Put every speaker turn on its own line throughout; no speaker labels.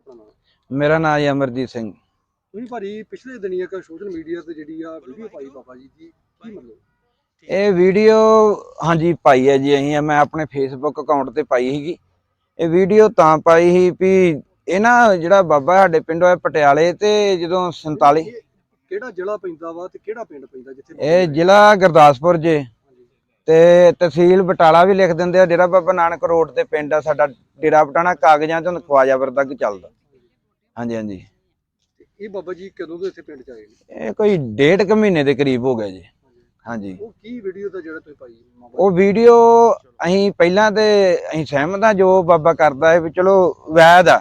ਆਪਣਾ ਨਾਮ?
ਮੇਰਾ ਨਾਮ ਹੈ ਅਮਰਜੀਤ ਸਿੰਘ।
ਤੁਸੀਂ ਭਾਰੀ ਪਿਛਲੇ ਦਿਨੀ ਇੱਕ ਸੋਸ਼ਲ ਮੀਡੀਆ ਤੇ ਜਿਹੜੀ ਆ ਵੀਡੀਓ ਪਾਈ ਬਾਬਾ ਜੀ ਦੀ ਕੀ ਮਤਲਬ?
ਇਹ ਵੀਡੀਓ ਹਾਂਜੀ ਪਾਈ ਹੈ ਜੀ ਅਸੀਂ ਮੈਂ ਆਪਣੇ ਫੇਸਬੁੱਕ ਅਕਾਊਂਟ ਤੇ ਪਾਈ ਸੀਗੀ। ਇਹ ਵੀਡੀਓ ਤਾਂ ਪਾਈ ਸੀ ਵੀ ਇਹ ਨਾ ਜਿਹੜਾ ਬਾਬਾ ਸਾਡੇ ਪਿੰਡੋਂ ਹੈ ਪਟਿਆਲੇ ਤੇ ਜਦੋਂ 47
ਇਹ ਕਿਹੜਾ ਜ਼ਿਲ੍ਹਾ ਪੈਂਦਾ ਵਾ ਤੇ ਕਿਹੜਾ ਪਿੰਡ ਪੈਂਦਾ ਜਿੱਥੇ
ਇਹ ਜ਼ਿਲ੍ਹਾ ਗੁਰਦਾਸਪੁਰ ਜੇ। ਤੇ ਤਹਿਸੀਲ ਬਟਾਲਾ ਵੀ ਲਿਖ ਦਿੰਦੇ ਆ ਡੇਰਾ ਬਾਬਾ ਨਾਨਕ ਰੋਡ ਤੇ ਪਿੰਡ ਆ ਸਾਡਾ ਡੇਰਾ ਬਟਾਣਾ ਕਾਗਜ਼ਾਂ ਤੋਂ ਖਵਾਜਾਵਰ ਤੱਕ ਚੱਲਦਾ। ਹਾਂਜੀ ਹਾਂਜੀ।
ਇਹ ਬਾਬਾ ਜੀ ਕਦੋਂ ਤੋਂ ਇੱਥੇ ਪਿੰਡ ਚ ਆਏ ਨੇ?
ਇਹ ਕੋਈ ਡੇਢ ਕੁ ਮਹੀਨੇ ਦੇ ਕਰੀਬ ਹੋ ਗਿਆ ਜੀ। ਹਾਂਜੀ।
ਉਹ ਕੀ ਵੀਡੀਓ ਦਾ ਜਿਹੜਾ ਤੁਸੀਂ ਪਾਈ
ਉਹ ਵੀਡੀਓ ਅਸੀਂ ਪਹਿਲਾਂ ਤੇ ਅਸੀਂ ਸਹਿਮਤ ਹਾਂ ਜੋ ਬਾਬਾ ਕਰਦਾ ਹੈ ਵੀ ਚਲੋ ਵੈਦ ਆ।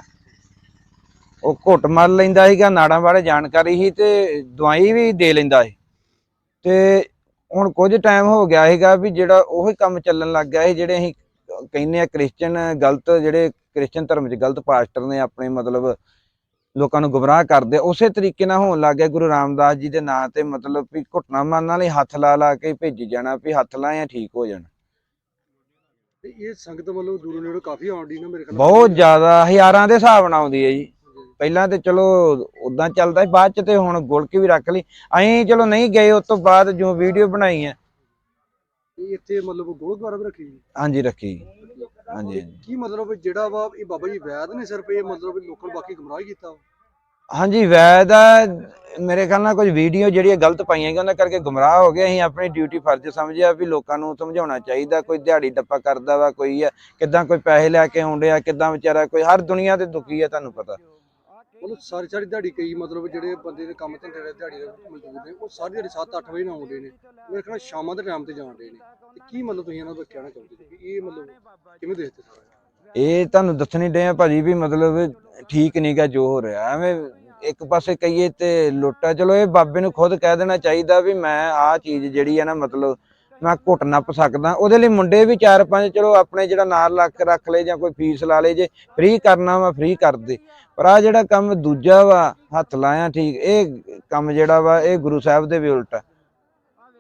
ਉਹ ਘੁੱਟ ਮਰ ਲੈਂਦਾ ਸੀਗਾ ਨਾੜਾਂ ਬਾਰੇ ਜਾਣਕਾਰੀ ਸੀ ਤੇ ਦਵਾਈ ਵੀ ਦੇ ਲੈਂਦਾ ਸੀ। ਤੇ ਹੁਣ ਕੁਝ ਟਾਈਮ ਹੋ ਗਿਆ ਸੀਗਾ ਵੀ ਜਿਹੜਾ ਉਹੀ ਕੰਮ ਚੱਲਣ ਲੱਗ ਗਿਆ ਸੀ ਜਿਹੜੇ ਅਸੀਂ ਕਹਿੰਦੇ ਆ ਕ੍ਰਿਸਚੀਅਨ ਗਲਤ ਜਿਹੜੇ ਕ੍ਰਿਸਚੀਅਨ ਧਰਮ 'ਚ ਗਲਤ ਪਾਸਟਰ ਨੇ ਆਪਣੇ ਮਤਲਬ ਲੋਕਾਂ ਨੂੰ ਗੁੰਮਰਾਹ ਕਰਦੇ ਉਸੇ ਤਰੀਕੇ ਨਾਲ ਹੋਣ ਲੱਗ ਗਿਆ ਗੁਰੂ ਰਾਮਦਾਸ ਜੀ ਦੇ ਨਾਂ ਤੇ ਮਤਲਬ ਵੀ ਘੁੱਟਣਾ ਮਾਰਨ ਵਾਲੇ ਹੱਥ ਲਾ ਲਾ ਕੇ ਭੇਜੀ ਜਾਣਾ ਵੀ ਹੱਥ ਲਾਏ ਆ ਠੀਕ ਹੋ ਜਾਣ।
ਤੇ ਇਹ ਸੰਗਤ ਵੱਲੋਂ ਦੂਰੋਂ ਨੇੜੋਂ ਕਾਫੀ ਆਉਂਦੀ ਨਾ ਮੇਰੇ ਖਿਆਲ
ਬਹੁਤ ਜ਼ਿਆਦਾ ਹਜ਼ਾਰਾਂ ਦੇ ਹਿਸਾਬ ਨਾਲ ਆਉਂਦੀ ਹੈ ਜੀ। ਪਹਿਲਾਂ ਤੇ ਚਲੋ ਉਦਾਂ ਚੱਲਦਾ ਸੀ ਬਾਅਦ ਚ ਤੇ ਹੁਣ ਗੁਲਕ ਵੀ ਰੱਖ ਲਈ। ਅਸੀਂ ਚਲੋ ਨਹੀਂ ਗਏ ਉਸ ਤੋਂ ਬਾਅਦ ਜੋ ਵੀਡੀਓ ਬਣਾਈ ਹੈ।
ਇਹ ਇੱਥੇ ਮਤਲਬ ਗੁਰਦੁਆਰਾ ਵੀ ਰੱਖੀ ਜੀ।
ਹਾਂਜੀ ਰੱਖੀ। ਹਾਂਜੀ ਹਾਂਜੀ।
ਕੀ ਮਤਲਬ ਜਿਹੜਾ ਵਾ ਇਹ ਬਾਬਾ ਜੀ ਵੈਦ ਨੇ ਸਿਰਫ ਇਹ ਮਤਲਬ ਲੋਕਾਂ ਨੂੰ ਬਾਕੀ ਗੁੰਮਰਾਹ ਹੀ ਕੀਤਾ ਵਾ?
ਹਾਂਜੀ ਵੈਦ ਆ ਮੇਰੇ ਖਿਆਲ ਨਾਲ ਕੁਝ ਵੀਡੀਓ ਜਿਹੜੀਆਂ ਗਲਤ ਪਾਈਆਂ ਗਈਆਂ ਉਹਨਾਂ ਕਰਕੇ ਗੁੰਮਰਾਹ ਹੋ ਗਏ। ਅਸੀਂ ਆਪਣੀ ਡਿਊਟੀ ਫਰਜ਼ ਸਮਝਿਆ ਵੀ ਲੋਕਾਂ ਨੂੰ ਸਮਝਾਉਣਾ ਚਾਹੀਦਾ ਕੋਈ ਦਿਹਾੜੀ ਡੱਪਾ ਕਰਦਾ ਵਾ ਕੋਈ ਆ ਕਿੱਦਾਂ ਕੋਈ ਪੈਸੇ ਲੈ ਕੇ ਆਉਂਦੇ ਆ ਕਿੱਦਾਂ ਵਿਚਾਰਾ ਕੋਈ ਹਰ ਦੁਨੀਆ ਤੇ ਦੁਖੀ ਆ ਤੁਹਾਨੂੰ ਪਤਾ।
ਮਤਲਬ ਸਾਰੀ ਸਾਰੀ ਦਿਹਾੜੀ ਕਈ ਮਤਲਬ ਜਿਹੜੇ ਬੰਦੇ ਦੇ ਕੰਮ ਧੰਦੇ ਦੇ ਦਿਹਾੜੀ ਦੇ ਮਜ਼ਦੂਰ ਨੇ, ਉਹ ਸਾਰੀ ਦਿਹਾੜੀ 7-8 ਵਜੇ ਨਾਲ ਆਉਂਦੇ ਨੇ। ਮੇਰੇ ਖਿਆਲ ਸ਼ਾਮਾਂ ਦੇ ਟਾਈਮ ਤੇ ਜਾਣਦੇ ਨੇ। ਤੇ ਕੀ ਮਤਲਬ ਤੁਸੀਂ ਇਹਨਾਂ ਦਾ ਕਹਿਣਾ ਚਾਹੁੰਦੇ ਜੀ? ਵੀ ਇਹ ਮਤਲਬ ਕਿਵੇਂ ਦੇਖਦੇ ਸਾਰਾ
ਇਹ? ਤੁਹਾਨੂੰ ਦੱਸਣੀ ਡੇ ਆ ਭਾਜੀ ਵੀ ਮਤਲਬ ਠੀਕ ਨਹੀਂਗਾ ਜੋ ਹੋ ਰਿਹਾ। ਐਵੇਂ ਇੱਕ ਪਾਸੇ ਕਹੀਏ ਤੇ ਲੁੱਟਾ, ਚਲੋ ਇਹ ਬਾਬੇ ਨੂੰ ਖੁਦ ਕਹਿ ਦੇਣਾ ਚਾਹੀਦਾ ਵੀ ਮੈਂ ਆਹ ਚੀਜ਼ ਜਿਹੜੀ ਆ ਨਾ ਮਤਲਬ ਮੈਂ ਘੁੱਟ ਨੱਪ ਸਕਦਾ। ਉਹਦੇ ਲਈ ਮੁੰਡੇ ਵੀ ਚਾਰ ਪੰਜ, ਚਲੋ ਆਪਣੇ ਜਿਹੜਾ ਨਾਲ ਲੱਕ ਰੱਖ ਲਏ ਜਾਂ ਕੋਈ ਫੀਸ ਲਾ ਲੇ ਜੇ ਫ੍ਰੀ ਕਰਨਾ ਵਾ ਫ੍ਰੀ ਕਰ ਦੇ ਪਰ ਆ ਜਿਹੜਾ ਕੰਮ ਦੂਜਾ ਵਾ, ਹੱਥ ਲਾਇਆ ਠੀਕ, ਇਹ ਕੰਮ ਜਿਹੜਾ ਵਾ, ਇਹ ਗੁਰੂ ਸਾਹਿਬ ਦੇ ਵੀ ਉਲਟਾ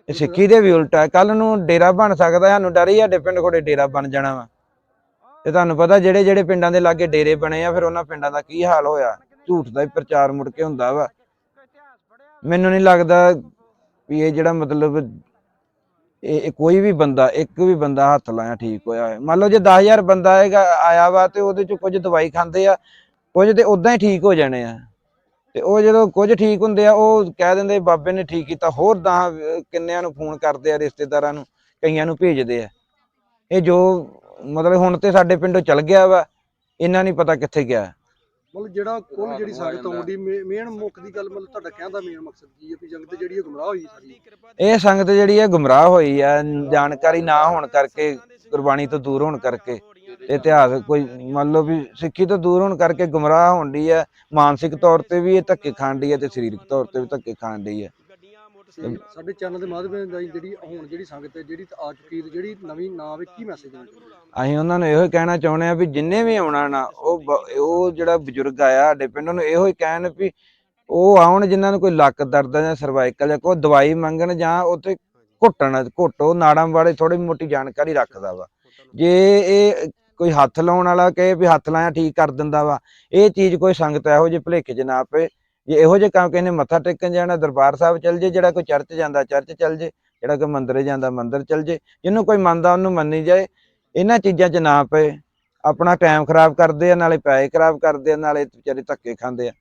ਇਹ ਸਿੱਖੀ ਦੇ ਵੀ ਉਲਟਾ ਕੱਲ ਨੂੰ ਡੇਰਾ ਬਣ ਸਕਦਾ, ਸਾਨੂੰ ਡਰ ਹੀ ਸਾਡੇ ਪਿੰਡ ਕੋਲੇ ਡੇਰਾ ਬਣ ਜਾਣਾ ਵਾ। ਤੇ ਤੁਹਾਨੂੰ ਪਤਾ ਜਿਹੜੇ ਜਿਹੜੇ ਪਿੰਡਾਂ ਦੇ ਲਾਗੇ ਡੇਰੇ ਬਣੇ ਆ, ਫਿਰ ਉਹਨਾਂ ਪਿੰਡਾਂ ਦਾ ਕੀ ਹਾਲ ਹੋਇਆ? ਝੂਠ ਦਾ ਹੀ ਪ੍ਰਚਾਰ ਮੁੜ ਕੇ ਹੁੰਦਾ ਵਾ। ਮੈਨੂੰ ਨਹੀਂ ਲੱਗਦਾ ਵੀ ਇਹ ਜਿਹੜਾ ਮਤਲਬ ਇਹ ਕੋਈ ਵੀ ਬੰਦਾ, ਇੱਕ ਵੀ ਬੰਦਾ ਹੱਥ ਲਾਇਆ ਠੀਕ ਹੋਇਆ ਹੈ ਮੰਨ ਲਓ ਜੇ 10000 ਬੰਦਾ ਆਏਗਾ ਆਇਆ ਵਾ ਤੇ ਉਹਦੇ ਚ ਕੁਝ ਦਵਾਈ ਖਾਂਦੇ ਆ, ਕੁਝ ਤੇ ਉਦਾਂ ਹੀ ਠੀਕ ਹੋ ਜਾਣੇ ਆ। ਤੇ ਉਹ ਜਦੋਂ ਕੁਝ ਠੀਕ ਹੁੰਦੇ ਆ, ਉਹ ਕਹਿ ਦਿੰਦੇ ਬਾਬੇ ਨੇ ਠੀਕ ਕੀਤਾ, ਹੋਰ ਦਸ ਕਿੰਨਿਆਂ ਨੂੰ ਫੋਨ ਕਰਦੇ ਆ ਰਿਸ਼ਤੇਦਾਰਾਂ ਨੂੰ, ਕਈਆਂ ਨੂੰ ਭੇਜਦੇ ਆ। ਇਹ ਜੋ ਮਤਲਬ ਹੁਣ ਤੇ ਸਾਡੇ ਪਿੰਡੋਂ ਚਲ ਗਿਆ ਵਾ ਇਹਨਾਂ ਨਹੀਂ ਪਤਾ ਕਿੱਥੇ ਗਿਆ।
ਮਤਲਬ ਜਿਹੜਾ ਕੁੱਲ ਜਿਹੜੀ ਸੰਗਤ ਆਉਂਦੀ ਮੇਨ ਮੁੱਖ ਦੀ ਗੱਲ ਮਤਲਬ ਤੁਹਾਡਾ ਕਹਿਣ ਦਾ ਮੇਨ ਮਕਸਦ ਕੀ ਹੈ ਵੀ ਜੰਗ ਤੇ ਜਿਹੜੀ ਇਹ ਗੁੰਮਰਾਹ ਹੋਈ ਸਾਰੀ?
ਇਹ ਸੰਗਤ ਜਿਹੜੀ ਹੈ ਗੁੰਮਰਾਹ ਹੋਈ ਆ ਜਾਣਕਾਰੀ ਨਾ ਹੋਣ ਕਰਕੇ ਗੁਰਬਾਣੀ ਤੋਂ ਦੂਰ ਹੋਣ ਕਰਕੇ। ਇਤਿਹਾਸ ਕੋਈ ਮੰਨ ਲਓ ਵੀ ਸਿੱਖੀ ਤੋਂ ਦੂਰ ਹੋਣ ਕਰਕੇ ਗੁੰਮਰਾਹ ਹੋਣ ਡਈ ਹੈ। ਮਾਨਸਿਕ ਤੌਰ ਤੇ ਵੀ ਇਹ ਧੱਕੇ ਖਾਣ ਡਈ ਹੈ ਤੇ ਸਰੀਰਕ ਤੌਰ ਤੇ ਵੀ ਧੱਕੇ ਖਾਣ ਡਈ ਹੈ।
ਸਾਡੇ ਚੈਨਲ ਦੇ ਮਾਧਿਅਮ ਨਾਲ ਜਿਹੜੀ ਹੁਣ ਜਿਹੜੀ ਸੰਗਤ ਹੈ ਜਿਹੜੀ ਆ ਚੁੱਕੀ ਤੇ ਜਿਹੜੀ ਨਵੀਂ ਨਾ ਆਵੇ ਕੀ ਮੈਸੇਜ ਦੇਣਾ ਹੋ?
ਅਸੀਂ ਉਹਨਾਂ ਨੂੰ ਇਹੋ ਹੀ ਕਹਿਣਾ ਚਾਹੁੰਦੇ ਆ ਵੀ ਜਿੰਨੇ ਵੀ ਆਉਣਾ ਨਾ ਉਹ ਬ- ਉਹ ਜਿਹੜਾ ਬਜ਼ੁਰਗ ਆਇਆ ਸਾਡੇ ਪਿੰਡ ਨੂੰ ਇਹੋ ਹੀ ਕਹਿਣ ਵੀ ਉਹ ਆਉਣ ਜਿਨ੍ਹਾਂ ਨੂੰ ਕੋਈ ਲੱਕ ਦਰਦ ਆ ਜਾਂ ਸਰਵਾਈਕਲ ਜਾਂ ਕੋਈ ਦਵਾਈ ਮੰਗਣ ਜਾਂ ਉੱਥੇ ਘੁੱਟਣ ਘੁੱਟੋ ਨਾੜਾਂ ਬਾਰੇ ਥੋੜੀ ਮੋਟੀ ਜਾਣਕਾਰੀ ਰੱਖਦਾ ਵਾ ਜੇ ਇਹ ਕੋਈ ਹੱਥ ਲਾਉਣ ਵਾਲਾ ਕਹੇ ਵੀ ਹੱਥ ਲਾਇਆ ਠੀਕ ਕਰ ਦਿੰਦਾ ਵਾ ਇਹ ਚੀਜ਼ ਕੋਈ ਸੰਗਤ ਇਹੋ ਜਿਹੇ ਭੁਲੇਖੇ 'ਚ ਨਾ ਪਏ ਜੇ ਇਹੋ ਜਿਹੇ ਕੰਮ ਕਹਿੰਦੇ ਮੱਥਾ ਟੇਕਣ ਜਾਣਾ ਦਰਬਾਰ ਸਾਹਿਬ ਚੱਲ ਜੇ ਜਿਹੜਾ ਕੋਈ ਚਰਚ ਜਾਂਦਾ ਚਰਚ ਚੱਲ ਜੇ ਜਿਹੜਾ ਕੋਈ ਮੰਦਰੇ ਜਾਂਦਾ ਮੰਦਿਰ ਚੱਲ ਜੇ ਜਿਹਨੂੰ ਕੋਈ ਮੰਨਦਾ ਉਹਨੂੰ ਮੰਨੀ ਜਾਏ ਇਹਨਾਂ ਚੀਜ਼ਾਂ 'ਚ ਨਾ ਪਏ। ਆਪਣਾ ਟਾਈਮ ਖਰਾਬ ਕਰਦੇ ਆ ਨਾਲੇ ਪੈਸੇ ਖਰਾਬ ਕਰਦੇ ਆ ਨਾਲੇ ਵਿਚਾਰੇ ਧੱਕੇ ਖਾਂਦੇ ਆ।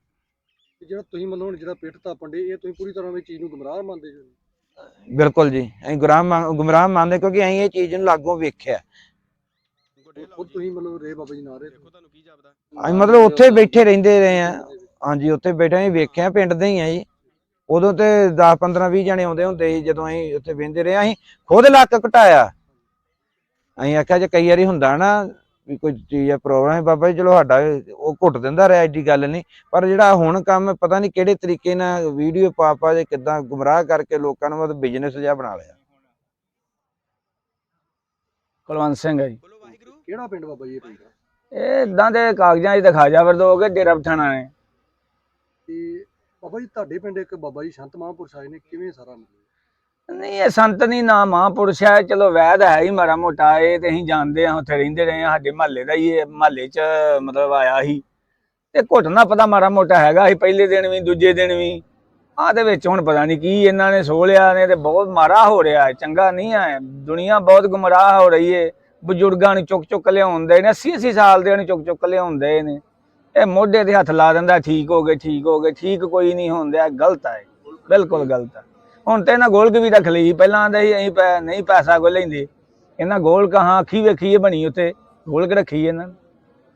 ਜਿਹੜਾ ਤੁਸੀਂ ਹੁਣ ਜਿਹੜਾ ਪਿੱਠ ਤਾਪਣ ਦੇ ਇਹ ਤੁਸੀਂ ਪੂਰੀ ਤਰ੍ਹਾਂ ਵੀ ਚੀਜ਼ ਨੂੰ ਗੁੰਮਰਾਹ ਮੰਨਦੇ ਜੋ
ਬਿਲਕੁਲ ਜੀ ਅਸੀਂ ਗੁਰਾਮ ਮੰਨ- ਗੁੰਮਰਾਹ ਮੰਨਦੇ ਕਿਉਂਕਿ ਅਸੀਂ ਇਹ ਚੀਜ਼ ਨੂੰ ਲਾਗੋਂ ਵੇਖਿਆ।
ਖੁਦ ਤੁਸੀਂ ਮਤਲਬ ਰੇ ਬਾਬਾ ਜੀ ਨਾ ਰਹੇ
ਅਸੀਂ ਮਤਲਬ ਉੱਥੇ ਬੈਠੇ ਰਹਿੰਦੇ ਰਹੇ ਆ। ਹਾਂਜੀ ਉੱਥੇ ਬੈਠੇ ਅਸੀਂ ਵੇਖਿਆ ਪਿੰਡ ਦੇ ਹੀ ਆ ਜੀ। ਉਦੋਂ ਤੇ 10 15 20 ਜਣੇ ਆਉਂਦੇ ਹੁੰਦੇ ਸੀ ਜਦੋਂ ਅਸੀਂ ਉੱਥੇ ਵੇਂਦੇ ਰਹੇ ਅਸੀਂ ਖੁਦ ਲੱਕ ਘਟਾਇਆ। ਅਸੀਂ ਆਖਿਆ ਜੇ ਕਈ ਵਾਰੀ ਹੁੰਦਾ ਨਾ ਵੀ ਕੋਈ ਚੀਜ਼ ਆ ਪ੍ਰੋਬਲਮ ਹੈ ਬਾਬਾ ਜੀ ਚਲੋ ਸਾਡਾ ਉਹ ਘੁੱਟ ਦਿੰਦਾ ਰਿਹਾ ਐਡੀ ਗੱਲ ਨਹੀਂ। ਪਰ ਜਿਹੜਾ ਹੁਣ ਕੰਮ ਪਤਾ ਨਹੀਂ ਕਿਹੜੇ ਤਰੀਕੇ ਨਾਲ ਵੀਡੀਓ ਪਾ ਪਾ ਜੇ ਕਿਦਾਂ ਗੁੰਮਰਾਹ ਕਰਕੇ ਲੋਕਾਂ ਨੂੰ ਮਤਲਬ ਬਿਜ਼ਨਸ ਜਿਹਾ ਬਣਾ ਲਿਆ।
ਕੁਲਵੰਤ ਸਿੰਘ ਹੈ ਜੀ।
ਕਿਹੜਾ ਪਿੰਡ ਬਾਬਾ ਜੀ ਇਹ? ਪੈਂਦਾ
ਇਹ ਇਦਾਂ ਦੇ ਕਾਗਜ਼ਾਂ 'ਚ ਦਿਖਾ ਜਾ ਵਰਦੋਗੇ ਡੇਰਾ ਪਠਾਣਾ ਨੇ।
ਤੇ ਬਾਬਾ ਜੀ, ਤੁਹਾਡੇ ਪਿੰਡ ਇੱਕ ਬਾਬਾ ਜੀ ਸ਼ੰਤ ਮਹਾਂਪੁਰਸ਼ ਆਏ ਨੇ, ਕਿਵੇਂ ਸਾਰਾ
ਨਹੀਂ, ਇਹ ਸੰਤ ਨਹੀਂ, ਨਾ ਮਹਾਂਪੁਰਸ਼ ਹੈ। ਚਲੋ, ਵੈਦ ਹੈ ਹੀ ਮਾੜਾ ਮੋਟਾ, ਇਹ ਤੇ ਅਸੀਂ ਜਾਣਦੇ ਹਾਂ, ਉੱਥੇ ਰਹਿੰਦੇ ਰਹੇ ਹਾਂ, ਸਾਡੇ ਮਹੱਲੇ ਦਾ ਹੀ ਇਹ, ਮਹੱਲੇ 'ਚ ਮਤਲਬ ਆਇਆ ਸੀ। ਤੇ ਘੁੱਟਣਾ ਪਤਾ ਮਾੜਾ ਮੋਟਾ ਹੈਗਾ ਸੀ, ਪਹਿਲੇ ਦਿਨ ਵੀ, ਦੂਜੇ ਦਿਨ ਵੀ। ਆਹ ਦੇ ਵਿੱਚ ਹੁਣ ਪਤਾ ਨਹੀਂ ਕੀ ਇਹਨਾਂ ਨੇ ਸੋਲਿਆ ਨੇ ਤੇ ਬਹੁਤ ਮਾਰਾ ਹੋ ਰਿਹਾ ਹੈ, ਚੰਗਾ ਨਹੀਂ ਹੈ। ਦੁਨੀਆ ਬਹੁਤ ਗੁੰਮਰਾਹ ਹੋ ਰਹੀ ਹੈ। ਬਜ਼ੁਰਗਾਂ ਨੂੰ ਚੁੱਕ ਚੁੱਕ ਲਿਆਉਂਦੇ ਨੇ 80 80 ਸਾਲ ਦੇ ਨੂੰ ਚੁੱਕ ਚੁੱਕ ਲਿਆਉਂਦੇ ਨੇ। ਇਹ ਮੋਢੇ ਤੇ ਹੱਥ ਲਾ ਦਿੰਦਾ ਠੀਕ ਹੋ ਗਏ ਠੀਕ ਹੋ ਗਏ ਠੀਕ ਕੋਈ ਨਹੀਂ ਹੁੰਦਾ ਗਲਤ ਹੈ ਬਿਲਕੁਲ ਗਲਤ ਹੈ ਹੁਣ ਤੇ ਇਹਨਾਂ ਗੋਲਕ ਵੀ ਰੱਖ ਲਈ ਪਹਿਲਾਂ ਆਂਦੇ ਸੀ ਅਸੀਂ ਨਹੀਂ ਪੈਸਾ ਕੋ ਲੈਂਦੇ। ਇਹਨਾਂ ਗੋਲ ਕਹਾਂ ਅੱਖੀ ਵੇਖੀ ਹੈ ਬਣੀ ਉੱਤੇ ਗੋਲਕ ਰੱਖੀ ਇਹਨਾਂ।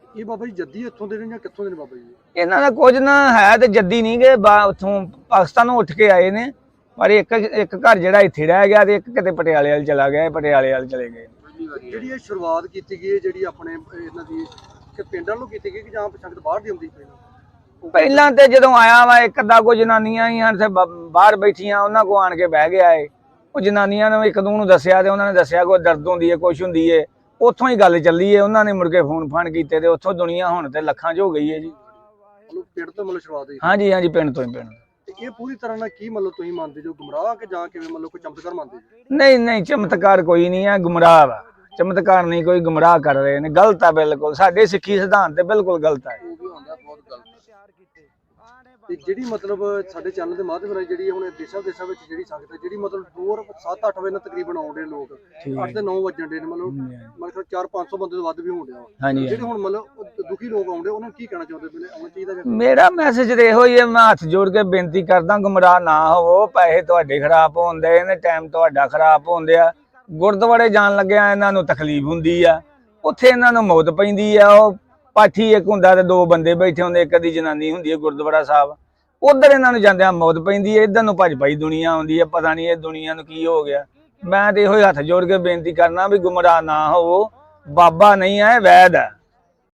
ਇਹ ਬਾਬਾ ਜੀ ਜੱਦੀ ਇੱਥੋਂ ਦੇ ਨੇ ਜਾਂ ਕਿੱਥੋਂ ਦੇ ਨੇ ਬਾਬਾ ਜੀ?
ਇਹਨਾਂ ਦਾ ਕੁਝ ਨਾ ਹੈ ਤੇ ਜੱਦੀ ਨਹੀਂ ਗਏ ਉੱਥੋਂ ਪਾਕਿਸਤਾਨੋਂ ਉੱਠ ਕੇ ਆਏ ਨੇ। ਪਰ ਇੱਕ ਇੱਕ ਘਰ ਜਿਹੜਾ ਇੱਥੇ ਰਹਿ ਗਿਆ ਤੇ ਇੱਕ ਕਿਤੇ ਪਟਿਆਲੇ ਵਾਲ ਚਲਾ ਗਿਆ ਇਹ ਪਟਿਆਲੇ ਵਾਲ ਚਲੇ ਗਏ।
ਜਿਹੜੀ ਇਹ ਸ਼ੁਰੂਆਤ ਕੀਤੀ ਗਈ ਜਿਹੜੀ ਆਪਣੇ ਇਹਨਾਂ ਦੀ ਕਿ ਪਿੰਡਾਂ ਨੂੰ ਕੀਤੀ ਗਈ ਕਿ ਜਾਂ ਸੰਗਤ ਬਾਹਰ ਦੀ ਆਉਂਦੀ ਪਈ
ਪਹਿਲਾਂ ਤੇ ਜਦੋਂ ਆਇਆ ਵਾ ਇੱਕ ਅੱਧਾ ਕੋ ਜਨਾਨੀਆਂ ਹੀ ਹਨ ਬਾਹਰ ਬੈਠੀਆਂ ਉਹਨਾਂ ਕੋ ਆਣ ਕੇ ਬਹਿ ਗਿਆ ਏ। ਉਹ ਜਨਾਨੀਆਂ ਨੇ ਇੱਕ ਦੂੰ ਨੂੰ ਦੱਸਿਆ ਤੇ ਉਹਨਾਂ ਨੇ ਦੱਸਿਆ ਕੋਈ ਦਰਦ ਹੁੰਦੀ ਹੈ ਕੁਛ ਹੁੰਦੀ ਹੈ ਉੱਥੋਂ ਹੀ ਗੱਲ ਚੱਲੀ ਏ ਉਹਨਾਂ ਨੇ ਮੁੜ ਕੇ ਫੋਨ ਫਾਨ ਕੀਤੇ ਤੇ ਉੱਥੋਂ ਦੁਨੀਆ ਹੁਣ ਤੇ ਲੱਖਾਂ 'ਚ ਹੋ ਗਈ ਹੈ ਜੀ।
ਪਿੰਡ ਤੋਂ ਮਤਲਬ ਸ਼ੁਰੂਆਤ ਹੋਈ।
ਹਾਂਜੀ ਹਾਂਜੀ ਪਿੰਡ ਤੋਂ ਹੀ ਪਿੰਡ
ਇਹ ਪੂਰੀ ਤਰ੍ਹਾਂ ਨਾਲ ਕੀ ਮਤਲਬ ਤੁਸੀਂ ਮੰਨਦੇ ਜੋ ਗੁੰਮਰਾਹ ਕਿ ਜਾਂ ਕਿਵੇਂ ਮਤਲਬ ਕੋਈ ਚਮਤਕਾਰ ਮੰਨਦੇ
ਨਹੀਂ ਨਹੀਂ ਚਮਤਕਾਰ ਕੋਈ ਨਹੀਂ ਹੈ ਗੁੰਮਰਾਹ ਵਾ। ਚਮਤਕਾਰ ਨਹੀਂ ਕੋਈ ਗੁੰਮਰਾਹ ਕਰ ਰਹੇ ਨੇ। ਗਲਤ ਆ ਬਿਲਕੁਲ। ਸਾਡੇ ਸਿੱਖੀ ਸਿਧਾਂਤ ਤੇ ਬਿਲਕੁਲ ਗਲਤ ਹੈ
ਉਹ ਵੀ ਹੁੰਦਾ ਬਹੁਤ ਗਲਤ ਤੇ ਜਿਹੜੀ ਮਤਲਬ ਸਾਡੇ ਚੈਨਲ ਦੇ ਮਾਧਿਅਮ ਨਾਲ ਜਿਹੜੀ ਹੁਣ ਦੇਸ਼ਾਂ ਦੇਸ਼ਾਂ ਵਿੱਚ ਜਿਹੜੀ ਸੰਗਤ ਹੈ ਜਿਹੜੀ ਮਤਲਬ ਦੂਰ 7-8 ਵਜੇ ਨਾਲ ਤਕਰੀਬਨ ਆਉਂਦੇ ਲੋਕ
ਠੀਕ।
8 ਤੇ 9 ਵਜਣ ਦੇ ਨੇ ਮਤਲਬ ਮਤਲਬ 4-500 ਬੰਦੇ ਤੋਂ ਵੱਧ ਵੀ ਹੋਣ ਡਿਆ
ਹਾਂਜੀ
ਜਿਹੜੇ ਹੁਣ ਮਤਲਬ ਦੁਖੀ ਲੋਕ ਆਉਂਦੇ ਉਹਨਾਂ ਨੂੰ ਕੀ ਕਹਿਣਾ ਚਾਹੁੰਦੇ ਨੇ ਆਉਣਾ ਚਾਹੀਦਾ
ਮੇਰਾ ਮੈਸੇਜ ਤੇ ਇਹੋ ਹੀ ਹੈ ਮੈਂ ਹੱਥ ਜੋੜ ਕੇ ਬੇਨਤੀ ਕਰਦਾ ਗੁੰਮਰਾਹ ਨਾ ਹੋਵੋ ਪੈਸੇ ਤੁਹਾਡੇ ਖਰਾਬ ਹੁੰਦੇ ਨੇ ਟਾਈਮ ਤੁਹਾਡਾ ਖਰਾਬ ਹੁੰਦੇ ਆ ਗੁਰਦੁਆਰੇ ਜਾਣ ਲੱਗਿਆ ਇਹਨਾਂ ਨੂੰ ਤਕਲੀਫ ਹੁੰਦੀ ਆ। ਉੱਥੇ ਇਹਨਾਂ ਨੂੰ ਮੌਤ ਪੈਂਦੀ ਆ। ਉਹ ਪਾਠੀ ਇੱਕ ਹੁੰਦਾ ਤੇ ਦੋ ਬੰਦੇ ਬੈਠੇ ਹੁੰਦੇ, ਇੱਕ ਦੀ ਜਨਾਨੀ ਹੁੰਦੀ ਹੈ ਗੁਰਦੁਆਰਾ ਸਾਹਿਬ। ਉਧਰ ਇਹਨਾਂ ਨੂੰ ਜਾਂਦਿਆਂ ਮੌਤ ਪੈਂਦੀ ਹੈ ਇਧਰ ਨੂੰ ਭੱਜ ਭੱਜ ਦੁਨੀਆ ਆਉਂਦੀ ਹੈ ਪਤਾ ਨਹੀਂ ਇਹ ਦੁਨੀਆ ਨੂੰ ਕੀ ਹੋ ਗਿਆ। ਮੈਂ ਤੇ ਇਹੋ ਹੀ ਹੱਥ ਜੋੜ ਕੇ ਬੇਨਤੀ ਕਰਨਾ ਵੀ ਗੁੰਮਰਾਹ ਨਾ ਹੋਵੋ। ਬਾਬਾ ਨਹੀਂ ਹੈ ਵੈਦ ਹੈ